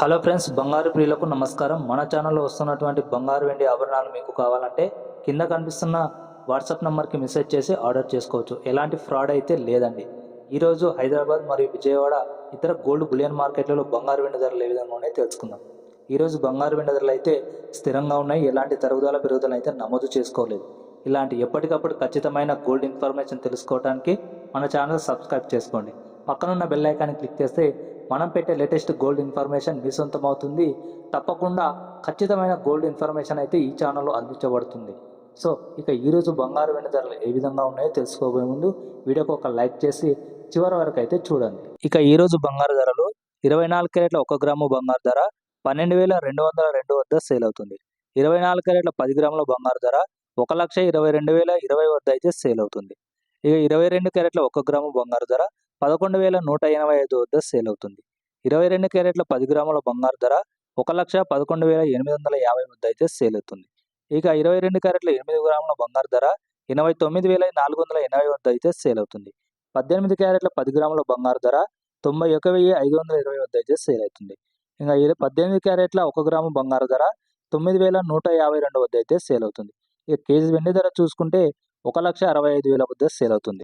Hello friends బంగారు ప్రియులకు నమస్కారం. మన ఛానల్లో వస్తున్నటువంటి బంగారు వెండి ఆభరణాలు మీకు కావాలంటే కింద కనిపిస్తున్న వాట్సాప్ నెంబర్కి మెసేజ్ చేసి ఆర్డర్ చేసుకోవచ్చు. ఎలాంటి ఫ్రాడ్ అయితే లేదండి. ఈరోజు హైదరాబాద్ మరియు విజయవాడ ఇతర గోల్డ్ బులియన్ మార్కెట్లలో బంగారు వెండి ధరలు ఏ విధంగా ఉన్నాయో తెలుసుకుందాం. ఈరోజు బంగారు వెండి ధరలు అయితే స్థిరంగా ఉన్నాయి. ఎలాంటి తరుగుదల పెరుగుదల అయితే నమోదు చేసుకోలేదు. ఇలాంటి ఎప్పటికప్పుడు ఖచ్చితమైన గోల్డ్ ఇన్ఫర్మేషన్ తెలుసుకోవడానికి మన ఛానల్ సబ్స్క్రైబ్ చేసుకోండి. పక్కనున్న బెల్ ఐకాన్ని క్లిక్ చేస్తే మనం పెట్టే లేటెస్ట్ గోల్డ్ ఇన్ఫర్మేషన్ మీ సొంతం అవుతుంది. తప్పకుండా ఖచ్చితమైన గోల్డ్ ఇన్ఫర్మేషన్ అయితే ఈ ఛానల్లో అందించబడుతుంది. సో ఇక ఈరోజు బంగారు వెండి ధరలు ఏ విధంగా ఉన్నాయో తెలుసుకోబోయే ముందు వీడియోకి ఒక లైక్ చేసి చివరి వరకు అయితే చూడండి. ఇక ఈరోజు బంగారు ధరలు ఇరవై నాలుగు క్యారెట్ల ఒక గ్రాము బంగారు ధర పన్నెండు వేల రెండు వందల రెండు వద్ద సేల్ అవుతుంది. ఇరవై నాలుగు క్యారెట్ల పది గ్రాముల బంగారు ధర ఒక లక్ష ఇరవై రెండు వేల ఇరవై వద్ద అయితే సేల్ అవుతుంది. ఇక ఇరవై రెండు క్యారెట్ల ఒక గ్రాము బంగారు ధర పదకొండు వేల నూట ఎనభై ఐదు వద్ద సేల్ అవుతుంది ఇరవై రెండు క్యారెట్ల పది గ్రాముల బంగారు ధర ఒక లక్ష పదకొండు వేల ఎనిమిది వందల యాభై వద్ద అయితే సేల్ అవుతుంది ఇక ఇరవై రెండు క్యారెట్ల ఎనిమిది గ్రాముల బంగారు ధర ఎనభై తొమ్మిది వేల నాలుగు వందల ఎనభై వద్ద అయితే సేల్ అవుతుంది పద్దెనిమిది క్యారెట్ల పది గ్రాముల బంగారు ధర తొంభై ఒక వెయ్యి ఐదు వందల ఇరవై వద్ద అయితే సేల్ అవుతుంది ఇంకా పద్దెనిమిది క్యారెట్ల ఒక గ్రాము బంగారు ధర తొమ్మిది వేల నూట యాభై రెండు వద్ద అయితే సేల్ అవుతుంది ఇక కేజీ వెండి ధర చూసుకుంటే ఒక లక్ష అరవై ఐదు వేల వద్ద సేల్ అవుతుంది